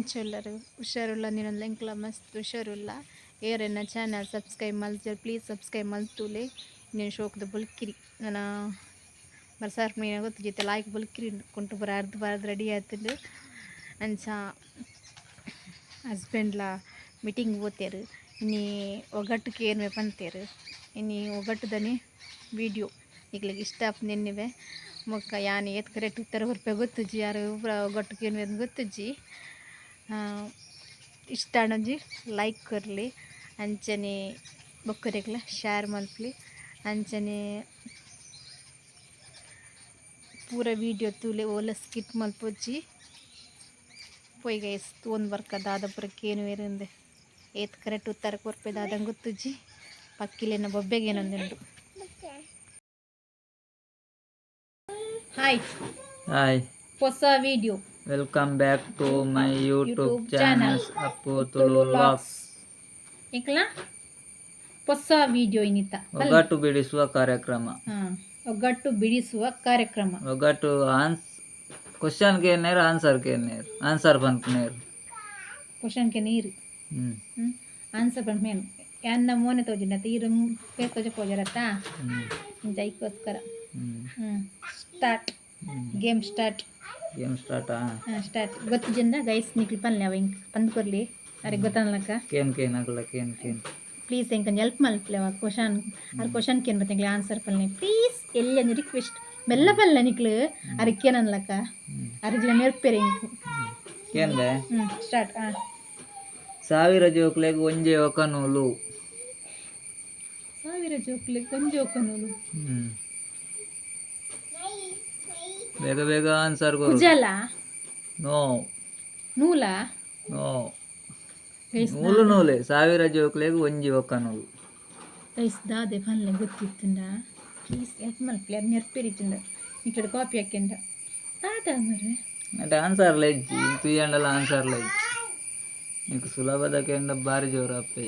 ಎಂಚೊಲ್ಲರು ಹುಷಾರುಲ್ಲ ನೀನೊಂದು ಲೆಂಕ್ಲ ಮಸ್ತ್ ಹುಷಾರುಲ್ಲ ಏರನ್ನ ಚಾನಲ್ ಸಬ್ಸ್ಕ್ರೈಬ್ ಮಲ್ತಿರು ಪ್ಲೀಸ್ ಸಬ್ಸ್ಕ್ರೈಬ್ ಮಲ್ತುಲೆ ನೀನು ಶೋಕದ ಬುಲ್ಕಿರಿ. ನಾನು ಬರ್ಸಾರ್ ಮೀನ ಗೊತ್ತು ಜೊತೆ ಲಾಯ್ಕ್ ಬುಲ್ಕಿರಿ ಕುಂಟು ಬರ ಅರ್ಧ ಬಾರ್ದು ರೆಡಿ ಆಯ್ತಂದು. ಅಂಚ ಹಸ್ಬೆಂಡ್ಲ ಮೀಟಿಂಗ್ ಓದ್ತೇರು ಇನ್ನಿ ಒಗ್ಗಟ್ಟಕ್ಕೆ ಏನು ಬೇಕಂತೇರು ಇನ್ನಿ ಒಗ್ಗಟ್ಟದನೆ ವಿಡಿಯೋ ಈಗಲಿಗೆ ಇಷ್ಟ ನಿನ್ನಿವೆ. ಮುಖ ಯಾನ ಏತ್ ಕರೆಕ್ಟ್ ಉತ್ತರ ಹೊರಪೆ ಗೊತ್ತಜ್ಜಿ ಯಾರು ಒಗ್ಗಟ್ಟಿಗೆ ಏನು ಗೊತ್ತುಜ್ಜಿ ಇಷ್ಟ ಅಣ್ಣಜಿ ಲೈಕ್ ಕೊರ್ಲಿ ಅಂಚನೆ ಬೊಕ್ಕರೆಗ್ಲ ಶೇರ್ ಮಲ್ಪಲಿ ಅಂಚನೆ ಪೂರ ವೀಡಿಯೋ ತೂಲೆ ಓಲ ಸ್ಕಿಪ್ ಮಲ್ಪೊಜ್ಜಿ ಪೊಯ್ ಗೈಸ್ ತೂನ್ ಬರ್ಕ ದಾದಪುರಕ್ಕೆ ಏನು ಇರಂದೆ ಏತ್ ಕರೆಕ್ಟ್ ಉತ್ತರ ಕೊರ್ಪೆ ದಾದಂಗೆ ಗೊತ್ತುಜ್ಜಿ. ಪಕ್ಕಿಲೇನ ಬೊಬ್ಬೆಗೇನೊಂದುಂಡು ಹಾಯ್ ಹಾಯ್ ಹೊಸ video welcome back to my YouTube channels Appu Tulu ಲಾಕ್ಸ್ ಏಕಲ? ಹೊಸ ವಿಡಿಯೋ ಇನ್ನಿತ. ಒಗ್ಗಟ್ಟು ಬಿಡಿಸುವ ಕಾರ್ಯಕ್ರಮ. ಒಗ್ಗಟ್ಟು ಬಿಡಿಸುವ ಕಾರ್ಯಕ್ರಮ. ಒಗ್ಗಟ್ಟು ಆನ್ಸ್ ಕ್ವಶನ್ಗೆ ನೇರು ಆನ್ಸರ್ಗೆ ನೇರು? ಆನ್ಸರ್ ಕ್ವಶನ್ಗೆ ನೀರು. ಹ್ಞೂ ಹ್ಞೂ ಆನ್ಸರ್ ಬಂದ ಮೇನು ಯಾನ್ನ ಮೋನೆ ತೋಜಿನ ತೀರು ಫೇಸ್ ತೋಜೆ ಹ್ಞೂ ಜೈಕೋಸ್ಕರ. ಸ್ಟಾರ್ಟ್ ಗೇಮ್ ಸ್ಟಾರ್ಟ್ ಗೇಮ್ ಸ್ಟಾರ್ಟಾ ಸ್ಟಾರ್ಟ್ ಗೊತ್ತು ಜನ ಗೈಸ್ ನಿಕ್ಲಿ ಪನ್ಲೆ ಅವ ಹಿಂಗೆ ಬಂದು ಕೊರ್ಲಿ ಅವ್ರಿಗೆ ಗೊತ್ತನ್ನಲಕ್ಕ ಕೇನ್ ಕೇನ್ ಆಗಲ್ಲ ಕೇನ್ ಕೇನ್. ಪ್ಲೀಸ್ ಹೆಂಗೆ ಹೆಲ್ಪ್ ಮಾಡ್ಲಿ ಅವ ಕ್ವಶನ್ ಅವ್ರ ಕ್ವಶನ್ ಕೇನ್ ಬರ್ತೀನಿ ಆನ್ಸರ್ ಪಲ್ಲೆ. ಪ್ಲೀಸ್ ಎಲ್ಲಿ ರಿಕ್ವೆಸ್ಟ್ ಮೆಲ್ಲ ಪಲ್ಲ ನಿಕ್ಲು ಅದಕ್ಕೆ ಏನನ್ಲಕ್ಕ ಅರ್ಗಿಲ ನೆರ್ಪೇರೆ ಕೇನ್ ಬೇ ಸ್ಟಾರ್ಟ್ ಹಾಂ ಸಾವಿರ ಜೋಕ್ಲೆಗೆ ಒಂಜೆ ಒಕನೂಲು ಸಾವಿರ ಜೋಕ್ಲೆಗೆ ಒಂಜೆ ಒಕನೂಲು ಹ್ಞೂ ಬೇಗ ಬೇಗ ಆನ್ಸರ್ ಕೊಡು ಕುಜಲ ನೋ ನೂಲ ನೋ ಗೈಸ್ ನೂಲು ನೂಲೆ ಸಾವಿರ ಜೋಕ್ಲೆಗ್ ಒಂಜಿ ಒಕ ನೂಲು ಗೈಸ್ ದಾದೆ ಪಲ್ಲೆ ಗೊತ್ತಿತ್ತುಂಡ ಪ್ಲೀಸ್ ಹೆಲ್ಪ್ ಮಲ್ಪಲೆ ಅದು ನೆರ್ಪೇರಿತ್ತುಂಡ ಈ ಕಡೆ ಕಾಪಿ ಹಾಕ್ಯಂಡ ಆದ ಮರೆ అంటే ఆన్సర్లు ఇచ్చి తీయండల ఆన్సర్లు ఇచ్చి నీకు సులభద కింద భారీ జోరు అప్పి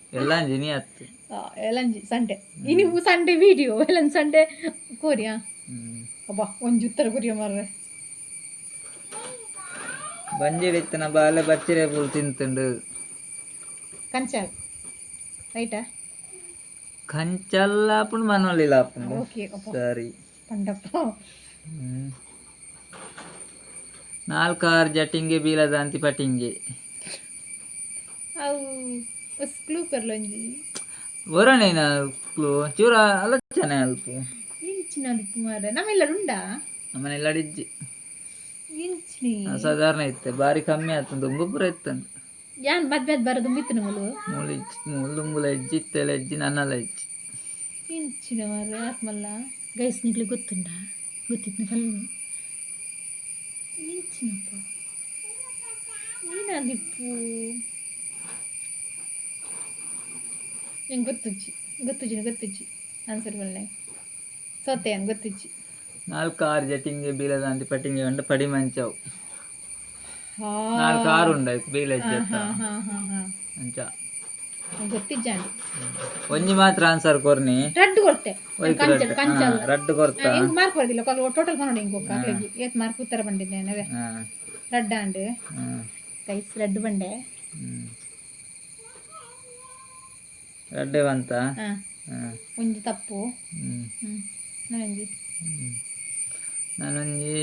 ಎಲ್ಲ ಜಿನಿ ಹತ್ತು ಎಲ್ಲಂಜಿ ಸಂಡೆ. ಇನ್ನು ಸಂಡೆ ವಿಡಿಯೋ ಎಲ್ಲ ಸಂಡೆ ಕೋರಿಯಾ ಅಬ್ಬಾ ಒಂಜಿ ಉತ್ತರ ಕೊರಿಯ ಮಾರ್ರೆ. ಬಂಜಿಡಿತ್ತನ ಬಾಲೆ ಬಚ್ಚಿರೆ ಪೂಲ್ ತಿಂತುಂಡು. ಕಂಚಾಲ್. ರೈಟಾ ಕಂಚಲ್ಲ ಆಪುಂಡು ಮನೋಲಿಲ್ಲ ಆಪುಂಡು ಓಕೆ ಸರಿ. ಪಂಡಪ್ಪ. ನಾಲ್ಕಾರು ಜಟಿಂಗೆ ಬೀಲದಂತಿ ಪಟಿಂಗೆ ಅವು ಹೊಸ ಕ್ಲೂ ಕೊರ್ಲ ಒಂಜಿ ಕ್ಲೂ ಚೂರ ಅಲಚನೆ ಅಲ್ಪ ಇಂಚಿನ ಅಲ್ಪ ಮಾರ್ರೆ ನಮ್ಮೆಲ್ಲರೂ ಉಂಡಾ? ನಮ್ಮನೆಲ್ಲ ಅಡಿಜ್ಜಿ ಇಂಚಿನಿ ಸಾಧಾರಣ ಇತ್ತೆ. ಬಾರಿ ಕಮ್ಮಿ ಆಯ್ತು. ಒಬ್ಬೊಬ್ಬರು ಇತ್ತಂತ ಯಾನ್ ಮದ್ವೆ ಬರ ದುಂಬಿತ್ತು ನಮ್ಮಲು ಮೂಲಿಜ್ಜಿ ಮುಳ್ಳುಂಬುಲ ಹೆಜ್ಜಿ ಇತ್ತೆಲ್ಲ ಹೆಜ್ಜಿ ನನ್ನಲ್ಲ ಹೆಜ್ಜಿ ಇಂಚಿನ ಮಾರ ಆತ್ಮಲ್ಲ. ಗೈಸ್ ನಿಗ್ಲಿ ಗೊತ್ತುಂಡ? ಗೊತ್ತಿತ್ತು ಕಲ್ಲು. ಇಂಚಿನಪ್ಪ ಏನಾದಿಪ್ಪು? ಗೊತ್ತುಜ್ಜಿ ಗೊತ್ತುಜ್ಜಿ ಗೊತ್ತಿಜ್ಜಿ. ಆನ್ಸರ್ ಬಲ್ಲೆ ಸೋತೆ ಅಂತ ಗೊತ್ತುಜ್ಜಿ ಪಟ್ಟಿಂಗೆ ಉಂಡು ಪಡಿ ಮಂಚವು. ಹಾ. ನಾಲ್ಕು ಆರು ಉಂಡ ಬೀಲಜ್ಜಿ ಹಾ ಹಾ ಹಾ ಹಾ ಅಂಚ ಗೊತ್ತಿಜ್ಜಾಂಡಿ ಒಂಜಿ ಮಾತ್ರ ಆನ್ಸರ್ ಕೊರ್ನಿ. ರಡ್ಡು ಕಂಚಲ್ ರಡ್ಡು. ಕೊರ್ತಾ ಹೆಂಗ್ ಮಾರ್ಕ್ ಬರ್ದಿಲ್ಲ ಟೋಟಲ್ ಮಾಡಿ ಹಿಂಗೆ ಹೋಗಿ ಏತ್ ಮಾರ್ಕ್ ಉತ್ತರ ಬಂದಿದ್ದೆ ಹಾ. ರಡ್ಡ ಆಂಡೆ ಹಾ. ಕೈಸ್ ರಡ್ಡು ಬಂಡೆ. ಹ್ಮ್. ರಡ್ಡೆ ಬಂತ? ಒಂಜಿ ತಪ್ಪು. ನಾನೊಂಜಿ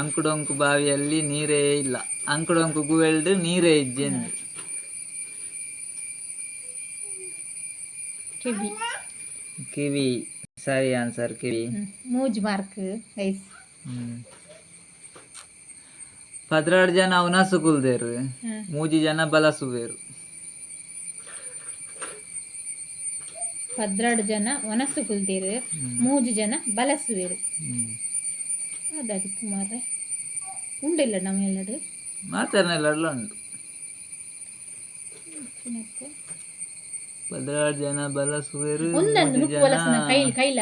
ಅಂಕುಡೊಂಕು ಬಾವಿಯಲ್ಲಿ ನೀರೇ ಇಲ್ಲ. ಅಂಕುಡೊಂಕು ಗುವೆಲ್ಡ್ ನೀರೇ ಇಜ್ಜೆಂದು ಕಿವಿ. ಕಿವಿ. ಸರಿ ಆನ್ಸರ್ ಕಿವಿ. ಮೂಜ್ ಮಾರ್ಕ್ ಗೈಸ್ ಪದ್ರಾಡು ಜನ ಉನಸು ಕುಲ್ದೇರು ಮೂಜಿ ಜನ ಬಲಸುವೇರು ಪದ್ರಾಡು ಜನ ಒನಸು ಕುಲ್ತೀರು ಮೂಜು ಜನ ಬಲಸುವೇರು. ಅದಾಗಿ ಅದಾದಿತ್ತು ಮಾರ್ರೆ. ಉಂಡಿಲ್ಲ ನಮ್ಮ ಎಲ್ಲಡು ಮಾತಾಡಲ್ಲ ಉಂಟು. ಪದ್ರಾಡು ಜನ ಬಲಸುವೆರು ಒಂದೊಂದು ನುಪ್ಪು ಬಲಸನ ಕೈ ಕೈಲ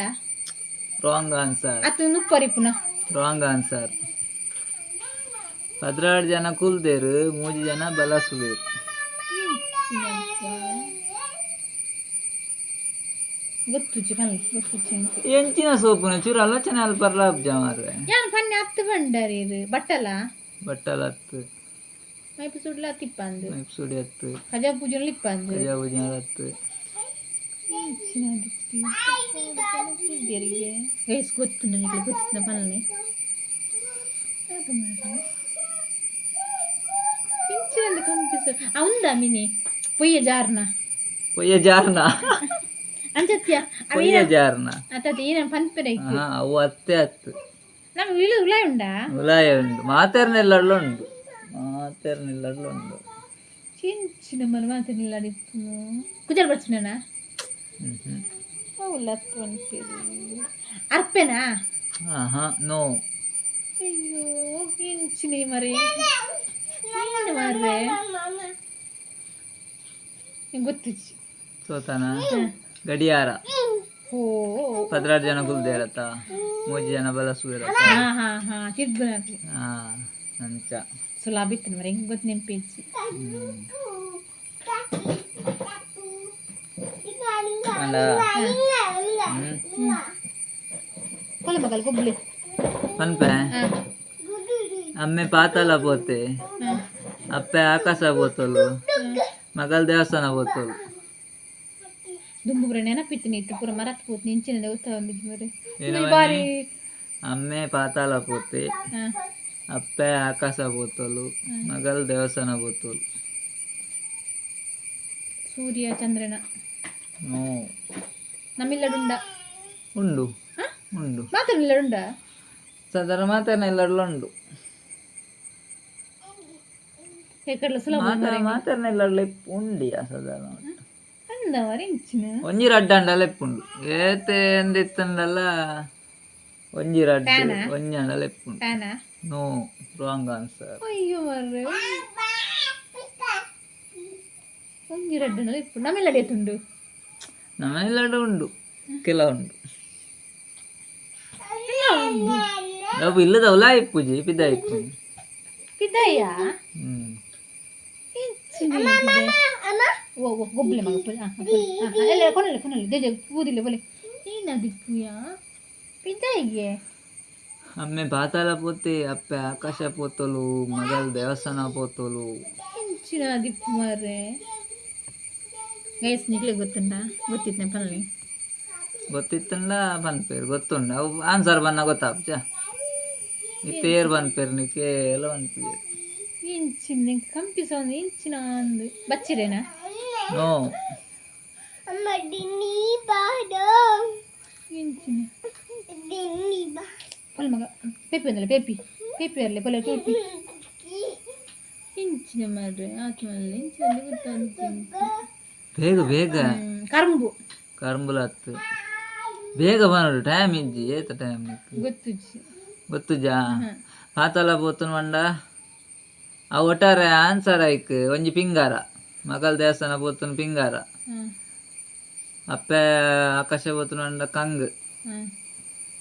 ರಾಂಗ್ ಆನ್ಸರ್ ಅದು ನುಪ್ಪರಿ ಪುನಃ ರಾಂಗ್ ಆನ್ಸರ್ ಜನ ಕುಲ್ದೇರು ಮೂಜು ಜನ ಬಲಸುವೇರು. ಗೊತ್ತುಚ್ಚಿ ಪಲ್ಲೆ ಗೊತ್ತುಚ್ಚಿ ಎಂಚಿನ ಸೋಪುನ ಚೂರು ಆಲೋಚನೆ ಅಲ್ಲಿ ಬರ್ಲಾಬ್ ಜಮಾರೆ ಯಾನ್ ಪನ್ನೆ ಹತ್ತು ಬಂಡರಿ ಇದು? ಬಟ್ಟಲ? ಬಟ್ಟಲ ಹತ್ತು. ಮೈಪು ಸುಡ್ಲ ತಿಪ್ಪಂದು ಮೆಪ್ಸುಡಿ ಹತ್ತು. ಕಜಾ ಪೂಜೆನಲ್ಲಿ ಇಪ್ಪಂದು. ಕಜಾಬುಜ ಹತ್ತು. ಗೈಸ್ ಗೊತ್ತು ನನಗೆ ಗೊತ್ತಿನ ಪಲ್ಲೆ ಪಿಂಚಿನಂದು ಕಂಪಿಸ ಅವಂದ ಮಿನಿ? ಪೊಯ್ಯ ಜಾರ್ನ? ಪೊಯ್ಯ ಜಾರ್ನ? ಅಂಚತ್ಯ ಪೊಯ್ಯ ಜಾರ್ನ. ಅತ್ತ ಏನ ಪಂಪೆರ ಹಾ ಅವು ಹತ್ತೆ ಹತ್ತು ನಮ್ಗೆ ಇಳು ಉಲಾಯ್ ಉಂಡಾ? ಉಲಾಯ ಉಂಟು. ಮಾತೇರ್ನೆಲ್ಲ ಉಂಟು. ಮಾತೇರ್ನೆಲ್ಲ ಉಂಡು ಚಿಂಚಿನ ಮನ ಮಾತ್ರ ನಿಲ್ಲಾಡಿತ್ತು ಕುಜಲ್ ಬರ್ಚಿನ ಅವಲ್ಲ ಪಂಪೆರು ಅರ್ಪೆನಾ? ಹಾ ಹಾ ನೋ. ಅಯ್ಯೋ ಕಿಂಚಿನಿ ಮರಿ. ಏನು ಮಾರ್ರೆ. ಗೊತ್ತಿಚ್ಚಿ. ಸೋತಾನ? ಗಡಿಯಾರ. ಓ ಪದ್ರಾರು ಜನ ಕುಲ್ದೇರತ್ತ ಮೂಜಿ ಜನ ಬಲಸುವಿರತ್ತ ಹಾ ಹಾ ಹಾ ತಿರ್ಬನಾಗ್ಲಿ ಹಾ ಅಂಚ ಸುಲಾ ಬಿತ್ತನ ಮರಿ ಹೆಂಗ್ ಗೊತ್ತು ನೆಂಪಿಚ್ಚಿ ಹ್ಮ್ ಅಂಡ ಹ್ಮ್. ಕೊಲೆ ಮಗಲ್ ಗೊಬ್ಲಿ. ಪನ್ಪೆ ಹಾ. ಅಮ್ಮೆ ಪಾತಾಲ ಪೋತೆ ಹಾ. ಅಪ್ಪೆ ಆಕಾಶ ಪೋತಲು ಮಗಲ್ ದೇವಸ್ಥಾನ ಪೋತಲು ದುಂಬು ಬರ ನೆನಪಿತ್ತು ಇತ್ತು ಪೂರ ಮರತ್ ಕೂತ್ ನಿಂಚಿನ ದೇವಸ್ಥಾನ ಬಂದಿದ್ದು ಮರಿ ಏನೋ ಬಾರಿ ಅಮ್ಮೆ ಪಾತಾಲ ಪೋತೆ ಹಾ ಅಪ್ಪೆ ಆಕಾಶ ಪೋತಲು ಮಗಲ್ ದೇವಸ್ಥಾನ ಪೋತಲು ಸೂರ್ಯ ಚಂದ್ರನ ನೋ ನಮ್ಮಿಲ್ಲಡುಂಡ ಉಂಡು ಹಾ? ಉಂಡು ಮಾತ್ರ ಇಲ್ಲಡುಂಡ ಸಾಧಾರಣ ಮಾತೇನ ಎಲ್ಲರಲ್ಲ ಉಂಡು ಹೇಕಡ್ಲ ಸುಲಭ ಮಾತಾಡ ಮಾತೇನ ಎಲ್ಲರಲ್ಲ ಉಂಡಿಯ ಸಾಧಾರಣ ಅಂದವರ ಇಂಚಿನ ಒಂಜಿ ರಡ್ಡ ಅಂಡಲ ಎಪ್ಪುಂಡು ಏತೆ ಎಂದಿತ್ತಂಡಲ್ಲ ಒಂಜಿ ರಡ್ಡ ಒಂಜಿ ಅಂಡಲ ಎಪ್ಪುಂಡು ಪ್ಯಾನಾ ನೋ ರಾಂಗ್ ಆನ್ಸರ್ ಅಯ್ಯೋ ಮರ್ರೆ ಒಂಜಿ ರಡ್ಡನಲ್ಲಿ ಇಪ್ಪು ನಮ್ಮೆಲ್ಲಡೆ ತುಂಡು ನಮ್ಮೆಲ್ಲಡ ಉಂಡು ಕೆಲ ಉಂಡು ನಾವು ಇಲ್ಲದ ಉಲಾ ಇಪ್ಪುಜಿ ಪಿದ ಇಪ್ಪು ಪಿದಯ್ಯ ಹ್ಮ್ ಇಂಚಿನ ಓ ಓ ಗೊಬ್ಬಲೆ ಮಗ ಪುಲ್ ಹಾಂ ಎಲ್ಲ ಕೊನಲೆ ಕೊನಲೆ ದೇಜ ಕೂದಿಲ್ಲ ಬಲೆ ಏನದಿಪ್ಪುಯ ಪಿದಯ್ಯಗೆ ಅಮ್ಮೆ ಪಾತಾಳ ಪೋತೆ ಅಪ್ಪೆ ಆಕಾಶ ಪೋತಲು ಮಗಲ್ ದೇವಸ್ಥಾನ ಪೋತಲು. ಇಂಚಿನ ದಿಪ್ಪು ಮಾರ್ರೆ ಗೈಸ್ ನಿಗ್ಲೆ ಗೊತ್ತುಂಡ? ಗೊತ್ತಿತ್ತನೆ ಪಲ್ಲೆ ಗೊತ್ತಿತ್ತಂಡ ಬಂದ್ಪೇರು ಗೊತ್ತುಂಡು. ಅವು ಆನ್ಸರ್ ಬನ್ನ ಗೊತ್ತಾಪ್ಚ ಇತ್ತೇರ್ ಬಂದ್ಪೇರು ನಿಕ್ಕೆ ಎಲ್ಲ ಪನ್ಪೇರು ಇಂಚಿನ ಕಂಪಿಸ ಒಂದು ಇಂಚಿನ ಒಂದು ಬಚ್ಚಿರೇನಾ? ನೋ ಇಂಚಿನ ಪೊಲ್ ಮಗ ಪೇಪಿ ಒಂದಲ್ಲ ಪೇಪಿ ಪೇಪಿ ಅಲ್ಲೇ ಪೊಲೆ ಪೇಪಿ ಇಂಚಿನ ಮಾರ್ರೆ ಆತ್ಮಲ್ಲಿ ಇಂಚಿನ ಗೊತ್ತಾಗ್ತುಂಟು ಬೇಗ ಬೇಗ ಕರಂಬು ಕರ್ಂಬುಲ ಹತ್ತು ಬೇಗ ಬನ್ನೋಡು ಟೈಮ್ ಇಜ್ಜಿ ಏತ ಟೈಮ್ ಗೊತ್ತುಜ್ಜಿ ಗೊತ್ತುಜಾ ಪಾತಾಳ ಪೋತುನ್ ಮಂಡ ಆ ಒಟ್ಟಾರೆ ಆನ್ಸರ್ ಐಕ್ ಒಂಜಿ ಪಿಂಗಾರ ಮಗಲ್ ದೇವಸ್ಥಾನ ಪೋತುನ್ ಪಿಂಗಾರ. ಅಪ್ಪೆ ಆಕಾಶ ಪೋತುನು ಅಂಡ ಕಂಗ್.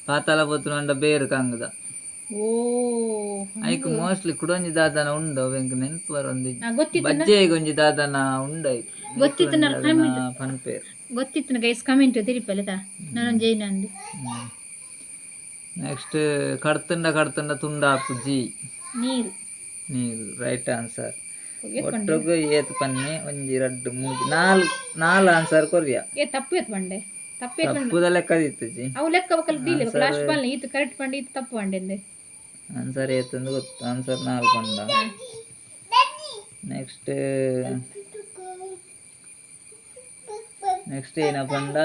ಪಾತಾಳ ಪೋತುನ್ ಮಂಡ ಬೇರು ಕಂಗ್ದ. ಐಕ್ ಮೋಸ್ಟ್ಲಿ ಕುಡೊಂಜಿ ದಾದನ ಉಂಡು ಅವೆಂಕ್ ನೆನ್ಪು ಬರೊಂದಿ. ಬಜ್ಜೆಗ್ ಒಂಜಿ ದಾದನ ಉಂಡು ಐಕ್. ಗೊತ್ತಿತ್ತು ಪನ್ಪೇರ್ ಗೈಸ್ ಕಮೆಂಟ್ ತಿರಿಪಲ್ಲದ ನಾನು ಜೈನ ಅಂದು. ನೆಕ್ಸ್ಟ್ ಕಡ್ತಂಡ ಕಡ್ತಂಡ ತುಂಡ ಜಿ ನೀರು. ನೀರು ರೈಟ್ ಆನ್ಸರ್ ಎತ್ಕೊಂಡೆ ಒಟ್ಟೊಗು ಏತ್ ಪನ್ನೆ ಒಂಜಿ ರಡ್ಡು ಮೂಜಿ ನಾಲ್ ನಾಲ್ ಆನ್ಸರ್ ಕೊರಿಯ ಏ ತಪ್ಪು ಪಂಡೆ ತಪ್ಪು ಎತ್ಕೊಂಡೆ ತಪ್ಪುದ ಲೆಕ್ಕ ದಿತ್ತಜಿ ಅವು ಲೆಕ್ಕ ಬಕಲ್ ದೀಲಿ ಲಾಸ್ಟ್ ಬಾಲ್ ಈತು ಕರೆಕ್ಟ್ ಪಂಡೆ ಈತು ತಪ್ಪು ಪಂಡೆ ಆನ್ಸರ್ ಏತಂದು ಗೊತ್ತು. ಆನ್ಸರ್ ನಾಲ್ ಪಂಡ ನೆಕ್ಸ್ಟ್ ನೆಕ್ಸ್ಟ್ ಏನ ಪಂಡ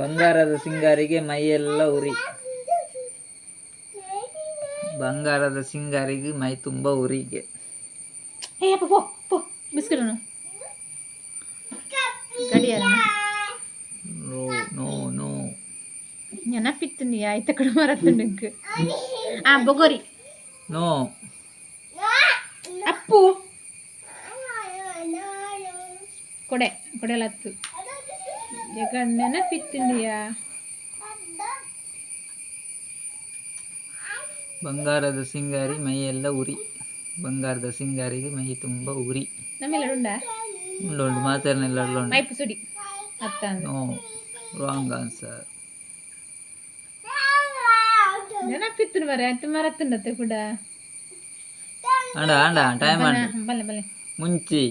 ಬಂಗಾರದ ಸಿಂಗಾರಿಗೆ ಮೈಯೆಲ್ಲ ಉರಿ. ಬಂಗಾರದ ಸಿಂಗಾರಿಗೆ ಮೈ ತುಂಬ ಉರಿಗೆ. ಏ ಅಪ್ಪ ಪೋ ಪೋ ಬಿಸ್ಕೆಟ್ ಕಡಿಯಲ್ಲ ನೋ ನೋ ನೋ. ನೆನಪಿತ್ತು ಆಯ್ತ ಕಡೆ ಮರತ್ತುಂಡಕ್ಕೆ ಆ ಬೊಗೋರಿ. ನೋ. ಅಪ್ಪು. ಕೊಡೆ ಕೊಡೆಲತ್ತು ಈಗ ನೆನಪಿತ್ತಿಂದಿಯಾ ಬಂಗಾರದ ಸಿಂಗಾರಿ ಮೈಯೆಲ್ಲ ಉರಿ ಬಂಗಾರದ ಸಿಂಗಾರಿಗೆ ಮೈ ತುಂಬ ಉರಿ ನಮ್ಮೆಲ್ಲ ಉಂಡ ಉಂಡು ಉಂಡು ಮಾತಾಡ್ನೆಲ್ಲ ಉಂಡು ಮೈಪು ಸುಡಿ ಅತ್ತ ಅಂದು ನೋ ರಾಂಗ್ ಆನ್ಸರ್ ನೆನಪಿತ್ತು ಮರ ಅಂತ ಮರತ್ತುಂಡತ್ತೆ ಕೂಡ ಅಂಡ ಅಂಡ ಟೈಮ್ ಅಂಡ ಬಲ್ಲೆ ಬಲ್ಲೆ ಮುಂಚಿ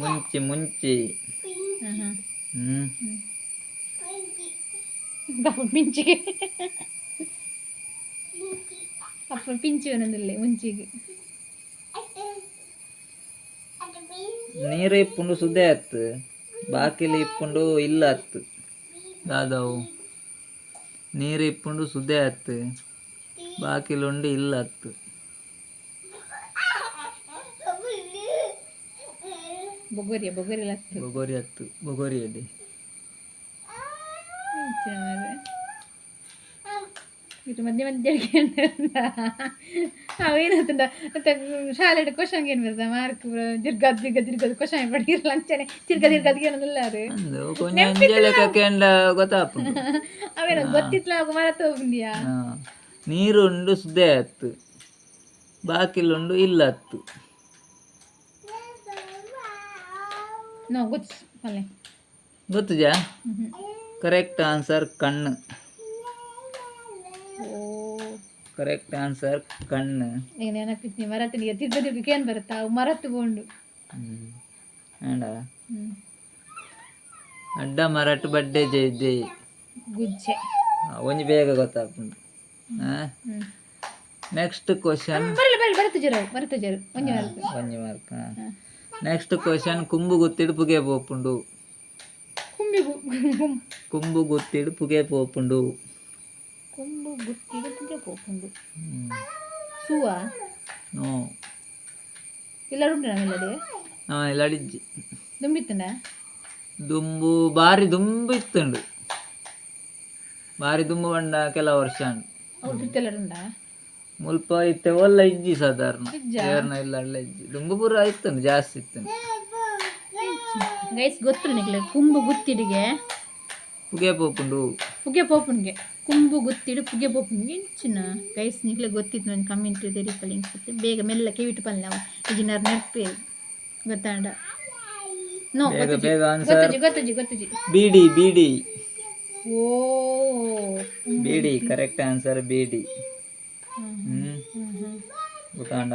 ಮುಂಚಿ ಮುಂಚಿ ಹಾಂ ಹಾಂ ಹ್ಮ್ ಬಾಬು ಪಿಂಚಿಗೆ ಅಪ್ಪ ಪಿಂಚಿ ಒಂದೊಂದಿಲ್ಲ ಮುಂಚಿಗೆ. ನೀರು ಇಪ್ಪುಂಡು ಸುದ್ದೆ ಆಯ್ತು. ಬಾಕಿಲಿ ಇಪ್ಪುಂಡು ಇಲ್ಲ ಆತು ದಾದವು ನೀರು ಇಪ್ಪುಂಡು ಸುದ್ದೆ ಬಾಕಿಲು ಉಂಡು ಇಲ್ಲ ಆತು ಬೊಗೋರಿಯ ಬೊಗೋರಿ ಬೊಗೋರಿ ಹತ್ತು ಬೊಗೋರಿಯಲ್ಲಿ ಇದು ಮಧ್ಯೆ ಮಧ್ಯೆ ಅವೇನಂತಂದ ಮತ್ತೆ ಶಾಲೆ ಕ್ವಶನ್ ಏನು ಬರ್ತದೆ ಮಾರ್ಕ್ ದಿರ್ಗ ದಿರ್ಗ ದಿರ್ಗದ ಕ್ವಶನ್ ಪಡೆಯಿರಲ್ಲ ಅಂಚನೆ ತಿರ್ಗ ತಿರ್ಗ ಏನಲ್ಲ ಕಕ್ಕೆಂಡ ಅವೇನ ಗೊತ್ತಿತ್ಲ ಮರತ ಹೋಗ್ಬಿಂದಿಯಾ? ಹಾ. ನೀರುಂಡು ಸುದ್ದೆ ಹತ್ತು ಬಾಕಿಲುಂಡು ಇಲ್ಲ ಹತ್ತು ನೋ ಗೊತ್ತು. ಜಾ ಗೊತ್ತುಜಾ? ಕರೆಕ್ಟ್ ಆನ್ಸರ್ ಕಣ್ಣು. ಕರೆಕ್ಟ್ ಆನ್ಸರ್ ಕಣ್ಣು. ಈಗ ನೆನಪಿತ್ನಿ ಮರತ್ತು ನೀರು ತಿರ್ಗ ತಿರ್ಗಕ್ಕೆ ಏನು ಬರುತ್ತಾ? ಅವು. ಅಂಡ ಹ್ಞೂ ಅಡ್ಡ ಮರಟ್ ಬಡ್ಡೆ ಜೈ ಜೈ ಗುಜ್ಜೆ. ಒಂಜಿ ಬೇಗ ಹ್ಞೂ ನೆಕ್ಸ್ಟ್ ಕ್ವಶನ್ ಒಂಜಿ ಮಾರ್ಕ್. ನೆಕ್ಸ್ಟ್ ಕ್ವಶನ್ ಕುಂಬು ಗುತ್ತಿಡು ಪುಗೆ ಪೋಪುಂಡು. ಕುಂಬು. ಗುತ್ತಿಡು ಪುಗೆ ಪೋಪುಂಡು. ಗುತ್ತಿಗೆ ತುಗೆ ಹೋಗ್ಕೊಂಡು. ಸೂವ? ನೋ ಎಲ್ಲರೂ ಉಂಟು ನಮ್ಮೆಲ್ಲಡೆ ಆ, ಎಲ್ಲಡಿಜ್ಜಿ ದುಂಬಿತ್ತಂಡ ದುಂಬು ಬಾರಿ ದುಂಬು ಇತ್ತುಂಡು. ಬಾರಿ ದುಂಬು ಬಂಡ ಕೆಲ ವರ್ಷ ಉಂಡ ಮುಲ್ಪ ಇತ್ತೆ ಒಲ್ಲ ಇಜ್ಜಿ ಸಾಧಾರಣ? ಏರ್ನ ಇಲ್ಲ ಅಲ್ಲ ಇಜ್ಜಿ. ದುಂಬು ಪೂರ ಇತ್ತುಂಡು ಜಾಸ್ತಿ ಇತ್ತುಂಡು. ಗೈಸ್ ಗೊತ್ತು ನಿಕ್ಲೆ ಕುಂಬು ಗುತ್ತಿಡಿಗೆ ಪುಗೆ ಪೋಪುಂಡು ಪುಗೆ ಪೋಪುನ್ಗೆ ಕುಂಬು ಗೊತ್ತಿಡು ಪುಗೆ ಪೋಪುನ್ಗೆ ಇಂಚಿನ ಗೈಸ್ ನಿಕ್ಲೆ ಗೊತ್ತಿತ್ತು ನನ್ನ ಕಮೆಂಟ್ ತೆರಿಕಲ್ಲಿ ಅನ್ಸುತ್ತೆ. ಬೇಗ ಮೆಲ್ಲ ಕಿವಿಟ್ಟು ಪಲ್ಲೆ ನಾವು ಇಜಿನಾರ್ ನೆನಪೇ ಗೊತ್ತಾಂಡ ನೋ ಗೊತ್ತುಜಿ. ಗೊತ್ತುಜಿ ಬಿಡಿ ಬಿಡಿ. ಓ ಬಿಡಿ ಕರೆಕ್ಟ್ ಆನ್ಸರ್ ಬಿಡಿ. ಗೊತ್ತಾಂಡ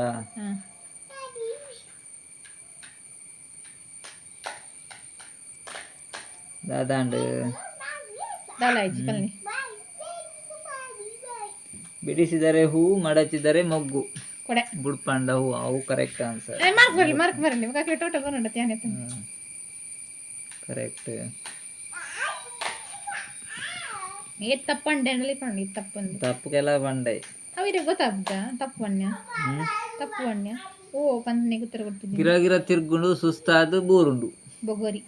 ದಾದಾಂಡು. ದಾಲಾಯ್ಜಿ ಪಲ್ಲೆ. ಬಿಡಿಸಿದರೆ ಹೂ ಮಡಚಿದರೆ ಮೊಗ್ಗು. ಕೊಡೆ. ಬುಡ್ಪಂಡ ಹೂ ಅವು ಕರೆಕ್ಟ್ ಆನ್ಸರ್ ಮಾರ್ಕ್ ಬರಲಿ ಮಾರ್ಕ್ ಬರಲಿ. ಇವಾಗ ಟೋಟ ಬರೋಣ ತ್ಯಾನೆ ಕರೆಕ್ಟ್ ಏ ತಪ್ಪಂಡೆ ಅಲ್ಲಿ ಪಂಡಿ ತಪ್ಪಂದು. ತಪ್ಪು ಪಂಡೆ ಅವಿರ ಗೊತ್ತಾಗ್ದ ತಪ್ಪು ಹ್ಮ್. ತಪ್ಪು ಅಣ್ಣ ಓ ಪಂದನೆ ಉತ್ತರ ಕೊಡ್ತಿದ್ದೀನಿ ಗಿರ ಗಿರ ತಿರ್ಗುಂಡು ಸುಸ್ತಾದ ಬೂರುಂಡು. ಬೊಗೋರಿ.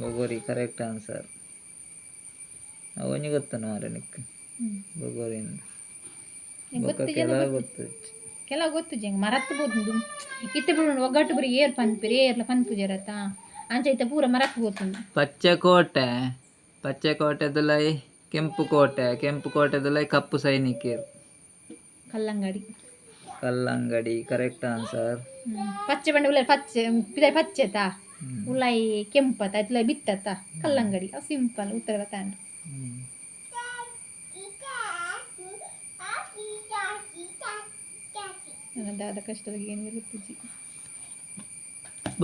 ಬೊಗೋರಿ ಕರೆಕ್ಟ್ ಆನ್ಸರ್ ಅವನಿಗೆ ಗೊತ್ತನ ಮಾರ ನಿಕ್ ಹ್ಮ್ ಬೊಗೋರಿ ನಿಂಗ್ ಬೊಕ್ಕ ಗೊತ್ತು ಕೆಲ ಗೊತ್ತು. ಜಂಗ ಗೊತ್ತು ಜಂಗ್ ಮರತ್ತು ಬೋದು ಇತ್ತೆ ಬಿಡು ಒಗ್ಗಟ್ಟು ಬರೀ ಏರ್ ಪನ್ಪಿರಿ ಏರ್ಲ ಪನ್ಪು ಜರತ ಅಂಚ ಇತ್ತ ಪೂರ ಪಚ್ಚೆ ಕೋಟೆ ಪಚ್ಚೆ ಕೋಟೆದಲೈ ಕೆಂಪು ಕೋಟೆ ಕೆಂಪು ಕೋಟೆದಲೈ ಕಪ್ಪು ಸೈನಿಕರು. ಕಲ್ಲಂಗಡಿ. ಕಲ್ಲಂಗಡಿ ಕರೆಕ್ಟ್ ಆನ್ಸರ್. ಪಚ್ಚೆ ಬಂಡೆ ಉಳ್ಳ ಪಚ್ಚೆ ಪಿದಾಯ್ ಪಚ್ಚೆತ? ಉಳ್ಳಾಯಿ ಕೆಂಪತ ಇತ್ಲ ಬಿತ್ತತ? ಕಲ್ಲಂಗಡಿ ಅವು ಸಿಂಪಲ್ ಉತ್ತರ ಗೊತ್ತಾಂಡು ಅದಾದ ಕಷ್ಟದಾಗ ಏನು ಗೊತ್ತಿಜ್ಜಿ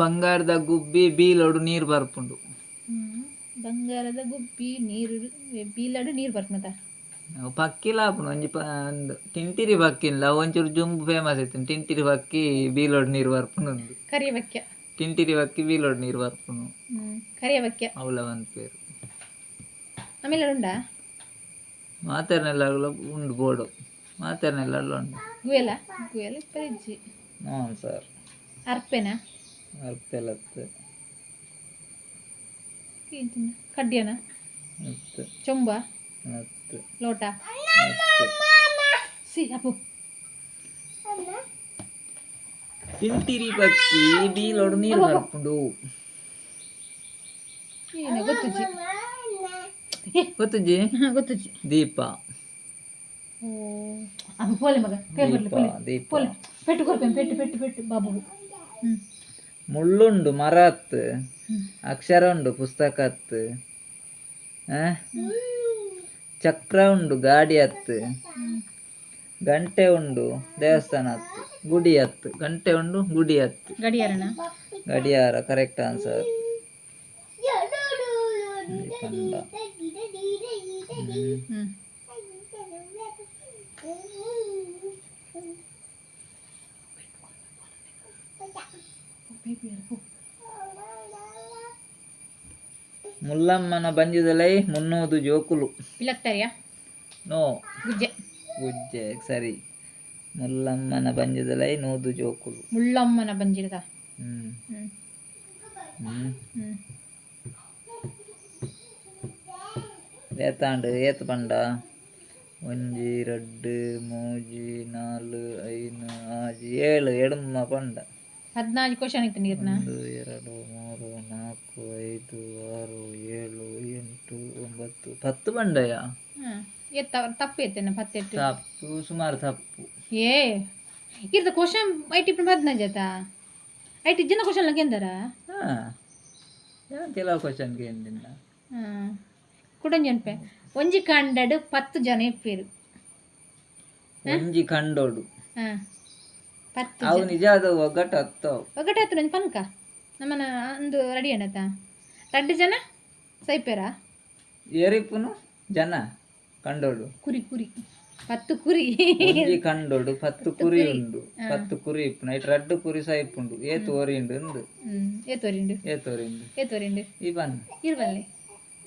ಬಂಗಾರದ ಗುಬ್ಬಿ ಬೀಲೋಡು ನೀರು ಬರ್ಪುಂಡು. ಹ್ಮ್ ಬಂಗಾರದ ಗುಬ್ಬಿ ನೀರು ಬೀಲಾಡು ನೀರು ಅವು ಪಕ್ಕಿಲ ಆಪುಂಡು ಒಂಜಿ ಪ ಒಂದು ಟಿಂಟಿರಿ ಪಕ್ಕಿಲ್ಲ ಒಂಚೂರು ಜುಂಬು ಫೇಮಸ್ ಐತೆ ಟಿಂಟಿರಿ ಪಕ್ಕಿ ಬೀಲೋಡು ನೀರು ಬರ್ಪುಂಡು ಉಂದು ಕರಿಯ ಬಕ್ಯ ಟಿಂಟಿರಿ ಪಕ್ಕಿ ಬೀಲೋಡು ನೀರು ಬರ್ಪುಂಡು. ಹ್ಮ್ ಕರಿಯ ಬಕ್ಯ ಅವಳ ಒಂದು ಪೇರು. ಆಮೇಲೆ ಉಂಡ ಮಾತಾರ್ನೆಲ್ಲ ಉಂಡು ಬೋರ್ಡು ಗುಯಲ ಪರಿಜ್ಜಿ ಹ್ಞೂ ಸರ್. ಅರ್ಪೆನ? ಅರ್ಪೆಲತ್ತು. ಕಡ್ಡಿಯನ ಹತ್ತು ಚೊಂಬ? ಲೋಟ? ಸಿ ಅಪ್ಪು. ತಿಂತಿರಿ ಪಕ್ಕಿ ಬೀಲೋಡು ನೀರು ಹರ್ಕೊಂಡು. ಏನು ಗೊತ್ತುಜ್ಜಿ. ಗೊತ್ತಜ್ಜಿ. ದೀಪ. ಅಪ್ಪ ಪೋಲೆ ಮಗ ಕೈ ಬರ್ಲಿ ದೀಪ ಪೋಲೆ ದೀಪ. ಪೋಲೆ. ಪೆಟ್ಟು ಕೊಡ್ಪೇನೆ ಪೆಟ್ಟು ಪೆಟ್ಟು ಪೆಟ್ಟು ಬಾಬು ಹ್ಞೂ ಮುಳ್ಳುಂಡು ಮರ ಹತ್ತು ಹ್ಮ್. ಅಕ್ಷರ ಉಂಡು ಪುಸ್ತಕ ಹತ್ತು ಆ? ಚಕ್ರ ಉಂಡು ಗಾಡಿ ಹತ್ತು ಗಂಟೆ ಉಂಡು ದೇವಸ್ಥಾನ ಹತ್ತು ಗುಡಿ ಹತ್ತು ಗಂಟೆ ಉಂಡು ಗುಡಿ ಹತ್ತು ಗಡಿಯಾರಣ ಗಡಿಯಾರ ಕರೆಕ್ಟ್ ಆನ್ಸರ್ ಕಂಡ ಮುಲ್ಲಮ್ಮನ ಬಂಜಿದಲೈ ಮುನ್ನೂದು ಜೋಕುಲು. ನೋ. ಗುಜ್ಜೆ. ಗುಜ್ಜೆ ಸರಿ. ಮುಲ್ಲಮ್ಮನ ಬಂಜಿದಲೈ ನೋದು ಜೋಕುಲು. ಬಂಜಿರದ ಹ್ಮ್. ಹ್ಮ್. ಹ್ಞೂ ಏತಾಂಡು ಏತ್ ಪಂಡ? ಒಂಜಿ ರಡ್ಡು ಮೂಜಿ ನಾಲ್ ಐನು ಆಜಿ ಏಳು ಎಡಮ್ಮ ಪಂಡ. ಹದಿನಾಲ್ಕು ಕ್ವಶನ್ ಇತ್ತು ನೀರ್ನ? ಒಂದು ಎರಡು ಮೂರು ನಾಲ್ಕು ಐದು ಆರು ಏಳು ಎಂಟು ಒಂಬತ್ತು. ಹತ್ತು ಬಂಡಾಯ ಎತ್ತ ತಪ್ಪು ಎತ್ತೇನೆ ಪತ್ತೆಟ್ಟು ತಪ್ಪು ಸುಮಾರು ತಪ್ಪು. ಏ ಇರ್ದ ಕ್ವಶನ್ ಐಟಿ ಹದಿನೈದು ಜತ ಐಟಿ ಜನ ಕ್ವಶನ್ ಏನ್ ಕೆಲವು ಕ್ವಶನ್ ಗೆಂದಿನ ಕುಡಂಜನ್ಪೆ ಒಂಜಿ ಕಂಡಡು ಪತ್ತು ಜನ ಇಪ್ಪಿರು ಒಂಜಿ ಕಂಡೋಡು. ಹಾಂ. ಪತ್ತು ಅವು ನಿಜ ಅದು ಒಗ್ಗಟ್ಟು ಹತ್ತವು ಒಗಟೆ ಹತ್ತು ಒಂದು ಪನ್ಕ. ನಮ್ಮನ ಒಂದು ರೆಡಿ ಅಣ್ಣತ ರಡ್ಡು ಜನ? ಸೈಪೇರ? ಏರಿಪ್ಪುನು ಜನ ಕಂಡೋಡು. ಕುರಿ ಕುರಿ. ಪತ್ತು ಕುರಿ. ಒಂಜಿ ಕಂಡೋಡು ಪತ್ತು ಕುರಿ ಉಂಡು. ಪತ್ತು ಕುರಿ ಇಪ್ಪುನ. ಇಟ್ ರಡ್ಡು ಕುರಿ ಸೈಪುಂಡು. ಏತು ಓರಿಂಡು ಉಂಡು ಹ್ಞೂ ಏತೋರಿಂಡು ಏತೋರಿಂಡು ಏತೋರಿಂಡು ಈ ಬನ್ ಇರ್ಬಲ್ಲೆ.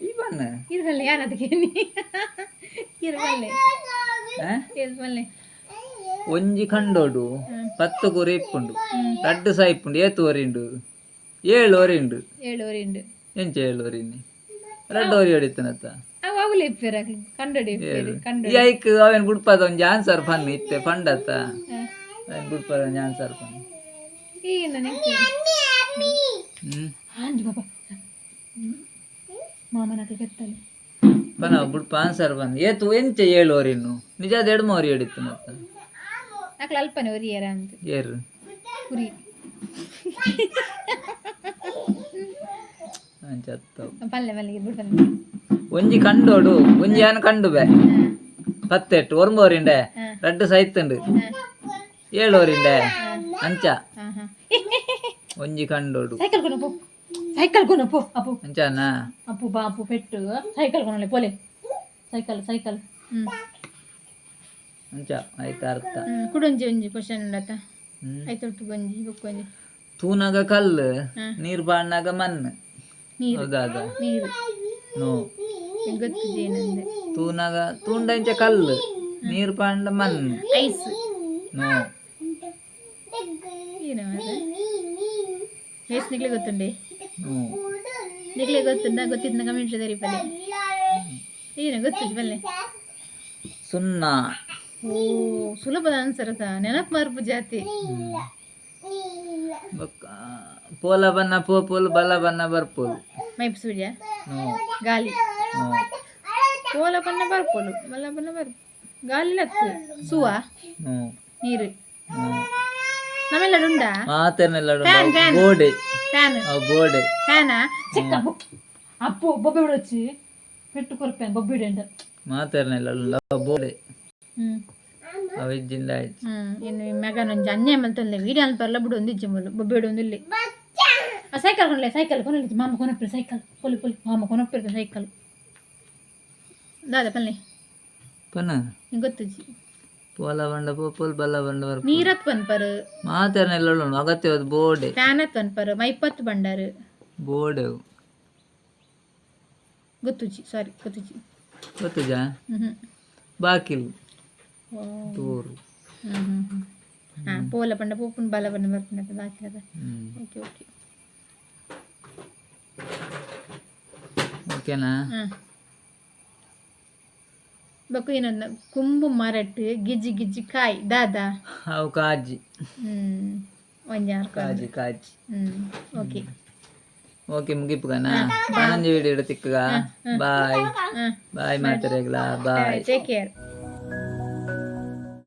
ಈ ಬನ್ ಇರ್ಬಲ್ಲೆ. ಯಾರದಕ್ಕೆ ಇರ್ಬಲ್ಲೆ. ಆ? ಒಂಜಿ ಕಂಡೋಡು ಪತ್ತು ಕುರಿ ಇಪ್ಪುಂಡು. ರಡ್ಡು ಇಪ್ಪುಂಡು. ಏತು ಓರಿಂಡು ಏಳು ಓರಿಂಡು ಎಂಚ ಏಳು ಓರಿನಿ ರಡ್ಡು ಓರಿ ಹೊಡಿತನತ್ತ? ಅವ ಅವಳು ಇಪ್ಪೇರ ಕಂಡಡಿ ಇಪ್ಪೇರು ಆನ್ಸರ್ ಫನ್ ಇತ್ತೆ ಆನ್ಸರ್ ಫನ್. ಈಗ ನನಗೆ ಹ್ಮ್. ಆಂಜು ಬಾಬಾ. ಮಾಮನಕ್ಕೆ ಕೆತ್ತಲೆ ಬನ ಬುಡ್ಪ ಆನ್ಸರ್ ಬಂದ್ ಏತು ಎಂಚ ಏಳು ಓರಿನು ನಿಜಾದ ಎಡ್ಮ ಓರಿ ಹೊಡಿತನತ್ತ ನಾಕ್ಲ ಅಲ್ಪನೆ ಒರಿಯರ ಅಂತ ಏರು ಕುರಿ ಅಂಚತ್ತವು ಪಲ್ಲೆ ಮಲ್ಲಿಗೆ ಬಿಡ್ಬಂದು ಒಂಜಿ ಕಂಡೋಡು ಒಂಜಿ ಆನ್ ಕಂಡು ಬೆ ಪತ್ತೆಟ್ಟು ಒರ್ಮೋರಿಂಡೆ ರಡ್ಡು ಸೈತುಂಡು ಏಳು ಓರಿಂಡೆ ಅಂಚ ಹಾಂ ಹಾಂ ಒಂಜಿ ಕಂಡೋಡು ಸೈಕಲ್ ಕೊನ ಪೋ ಸೈಕಲ್ ಕೊನ ಪೋ ಅಪ್ಪು ಅಂಚಾನ ಅಪ್ಪು ಬಾ ಅಪ್ಪು ಪೆಟ್ಟು ಸೈಕಲ್ ಕೊನಲೆ ಪೋಲೆ ಸೈಕಲ್ ಸೈಕಲ್ ಹ್ಞೂ ಅಂಚ ಐತ ಅರ್ಥ. ಕುಡೊಂಜಿ ಒಂಜಿ ಕ್ವಶನ್ ಲತ ಐತ ಒಟ್ಟು ಗೊಂಜಿ ಬುಕ್ಕೊಂಜಿ ತೂನಾಗ ಕಲ್ಲು. ನೀರ್ ಬಾಣ್ಣಾಗ ಮಣ್ಣು. ಹೌದಾದ? ನೀರು. ನೋ. ನಂಗೆ ಗೊತ್ತು ಏನಂದ್ರೆ. ತೂನಾಗ ತೂಂಡಂಚ ಕಲ್ಲು ನೀರ್ ಬಾಂಡ ಮಣ್ಣು. ಐಸ್. ನೋ. ಎಸ್ ನಿಗ್ಲೆ ಗೊತ್ತುಂಡೆ? ನಿಗ್ಲೆ ಗೊತ್ತುಂಡ? ಗೊತ್ತಿದ್ದ ಕಮೆಂಟ್ ದರಿ ಪಲ್ಲೆ ಏನ ಗೊತ್ತಿದ್ ಪಲ್ಲೆ ಸುಣ್ಣ ಓ ಸುಲಭದ ಆನ್ಸರ್ ಅದ ನೆನಪು ಮರ್ಪು ಜಾತಿ. ಬೊಕ್ಕ ಪೋಲ ಬನ್ನ ಪೋ ಪೋಲ್ ಬಲ ಬನ್ನ ಬರ್ಪೋಲ್. ಮೈಪ್ ಸೂರ್ಯ ಗಾಲಿ. ಪೋಲ ಬನ್ನ ಬರ್ಪೋಲು ಬನ್ನ ಬಣ್ಣ ಬರ್ ಗಾಲಿ ಲತ್ತು. ಸುವ. ನೋ ನೀರು. ನೋ ನಮ್ಮೆಲ್ಲ ಉಂಡಾ? ಮಾತೇನೆಲ್ಲ ಫ್ಯಾನ್ ಫ್ಯಾನ್. ಗೋಡೆ. ಫ್ಯಾನ್. ಅವು ಗೋಡೆ. ಫ್ಯಾನಾ? ಚಿಕ್ಕ ಅಪ್ಪು ಅಪ್ಪು ಬೊಬ್ಬೆ ಬಿಡೊಚ್ಚಿ. ಪೆಟ್ಟು ಕೊರ್ಪೆ ಬೊಬ್ಬೆ ಬಿಡಂಡ ಮಾತೇನೆಲ್ಲ ಬೋಡೆ ಹ್ಞೂ ಅವಿಜ್ಜಿಂದ ಆಯ್ತು. ಹ್ಮ್ ಇನ್ನು ಮೆಗನ್ ಒಂಜಿ ಅನ್ಯ ಮಲ್ತಲ್ಲೆ ವೀಡಿಯೋ ಅಲ್ಪರ್ಲ ಬಿಡು ಒಂದು ಇಜ್ಜೆ ಮೊಲು ಬೊಬ್ಬೆಡು ಆ ಸೈಕಲ್ ಕೊನಲೆ ಸೈಕಲ್ ಕೊನಲಿ ಮಾಮ ಕೊನಪ್ಪಿರ ಸೈಕಲ್ ಕೊಲಿ ಕೊಲಿ ಮಾಮ ಕೊನಪ್ಪಿರ ಸೈಕಲ್ ದಾದ ಪಲ್ಲೆ. ಪನ? ನಿಂಗೆ ಗೊತ್ತಜ್ಜಿ? ಪೋಲ ಬಂಡ ಪೋಲ್ ಬಲ ಬಂಡ ಬರ್ಪೋಲ್ ನೀರತ್ ಪನ್ಪರ್ ಮಾತೇನೆಲ್ಲ ಉಂಡು ಅಗತ್ಯ ಹೋದ್ ಫ್ಯಾನ್ ಹತ್ ಪನ್ಪರ್ ಮೈಪತ್ತು ಬಂಡಾರು. ಬೋರ್ಡೆ. ಗೊತ್ತುಜಿ ಸಾರಿ ಗೊತ್ತುಜಿ ಗೊತ್ತುಜಾ ಬಾಕಿಲ್. ತೂರು ಹ್ಞೂ ಹ್ಞೂ ಹ್ಞೂ ಹಾಂ ಪೋಲ ಪಂಡ ಪೋಪುನ್ ಬಲ ಬಣ್ಣ ಬರ್ಪುಂಡ ಹಾಕಿರದ ಹ್ಮ್ ಓಕೆ ಓಕೆ ಓಕೆನಾ ಹಾಂ ಬೊಕ್ಕ ಇನ್ನೊಂದು ಕುಂಬು ಮರಟ್ ಗಿಜ್ಜಿ ಗಿಜ್ಜಿ ಕಾಯಿ ದಾದಾ ಅವು ಕಾಜಿ ಹ್ಮ್ ಒಂಜಾರು ಕಾಜಿ ಕಾಜಿ ಹ್ಮ್ ಓಕೆ ಓಕೆ ಮುಗಿಪುಗನ ಆನಂದ ವಿಡಿಯೋ ತಿಕ್ಕಗ ಬಾಯ್ ಬಾಯ್ ಮಾತಾರೆಗ್ಲಾ ಬಾಯ್ ಟೇಕ್ ಕೇರ್